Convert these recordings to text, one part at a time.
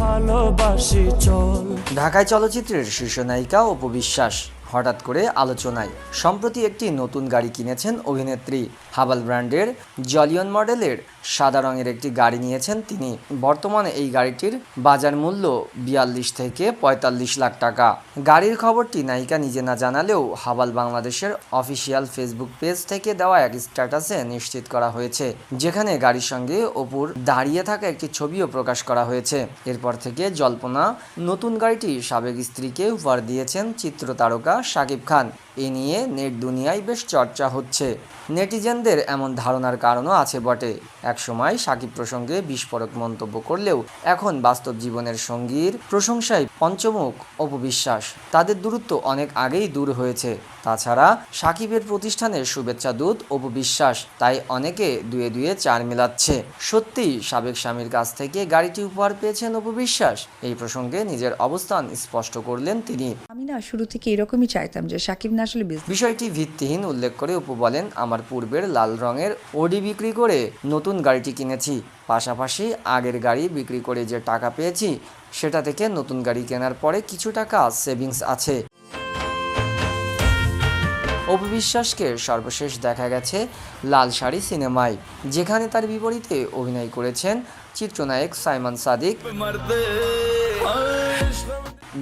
ভালোবাসি চল। ঢাকায় চলচ্চিত্রের শীর্ষ নায়িকা অপু বিশ্বাস। হঠাৎ করে আলোচনায়। সম্প্রতি একটি নতুন গাড়ি কিনেছেন অভিনেত্রী হাবাল ব্র্যান্ডের জলিয়ন মডেলের সাদা রঙের একটি গাড়ি নিয়েছেন তিনি। বর্তমানে এই গাড়িটির বাজার মূল্য বিয়াল্লিশ থেকে পঁয়তাল্লিশ লাখ টাকা। গাড়ির খবরটি নায়িকা নিজে না জানালেও হাবাল বাংলাদেশের অফিসিয়াল ফেসবুক পেজ থেকে দেওয়া এক স্ট্যাটাসে নিশ্চিত করা হয়েছে, যেখানে গাড়ির সঙ্গে অপুর দাঁড়িয়ে থাকা একটি ছবিও প্রকাশ করা হয়েছে। এরপর থেকে জল্পনা, নতুন গাড়িটি সাবেক স্ত্রীকে উপহার দিয়েছেন চিত্র তারকা শাকিব খান। এ নিয়ে নেট দুনিয়ায় বেশ চর্চা হচ্ছে। নেটিজেনদের এমন ধারণার কারণও আছে বটে। একসময় সাকিব প্রসঙ্গে বিস্ফোরক মন্তব্য করলেও এখন বাস্তব জীবনের সঙ্গীর প্রশংসায় পঞ্চমুখ অপবিশ্বাস। তাদের দূরত্ব অনেক আগেই দূর হয়েছে। তাছাড়া সাকিবের প্রতিষ্ঠানের শুভেচ্ছা দূত অপবিশ্বাস, তাই অনেকে দুয়ে দুয়ে চার মেলাচ্ছে। সত্যিই সাবেক স্বামীর কাছ থেকে গাড়িটি উপহার পেয়েছেন অপবিশ্বাস। এই প্রসঙ্গে নিজের অবস্থান স্পষ্ট করলেন তিনি। আমি না শুরু থেকে এরকমই চাইতাম যে সাকিব না আসলে বিষয়টি ভিত্তিহীন উল্লেখ করে অপু বলেন আমার পূর্বের লাল রঙের ওডি বিক্রি করে নতুন গাড়িটি কিনেছি। পাশাপাশি আগের গাড়ি বিক্রি করে যে টাকা পেয়েছি সেটা থেকে নতুন গাড়ি কেনার পরে কিছু টাকা সেভিংস আছে। অপু বিশ্বাসকে সর্বশেষ দেখা গেছে লাল শাড়ি সিনেমায় যেখানে তার বিপরীতে অভিনয় করেছেন চিত্রনায়ক সাইমন সাদিক।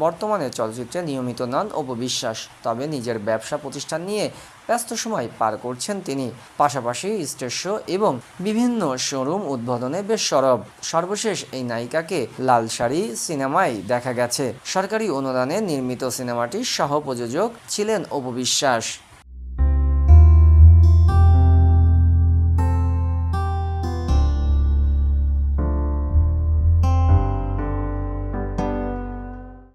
বর্তমানে চলচ্চিত্রে নিয়মিত নন অপু বিশ্বাস তবে নিজের ব্যবসা প্রতিষ্ঠান নিয়ে ব্যস্ত সময় পার করছেন তিনি। পাশাপাশি স্টেজ শো এবং বিভিন্ন শোরুম উদ্বোধনে বেশ সরব। সর্বশেষ এই নায়িকাকে লাল শাড়ি সিনেমায় দেখা গেছে। সরকারি অনুদানে নির্মিত সিনেমাটির সহ প্রযোজক ছিলেন অপু বিশ্বাস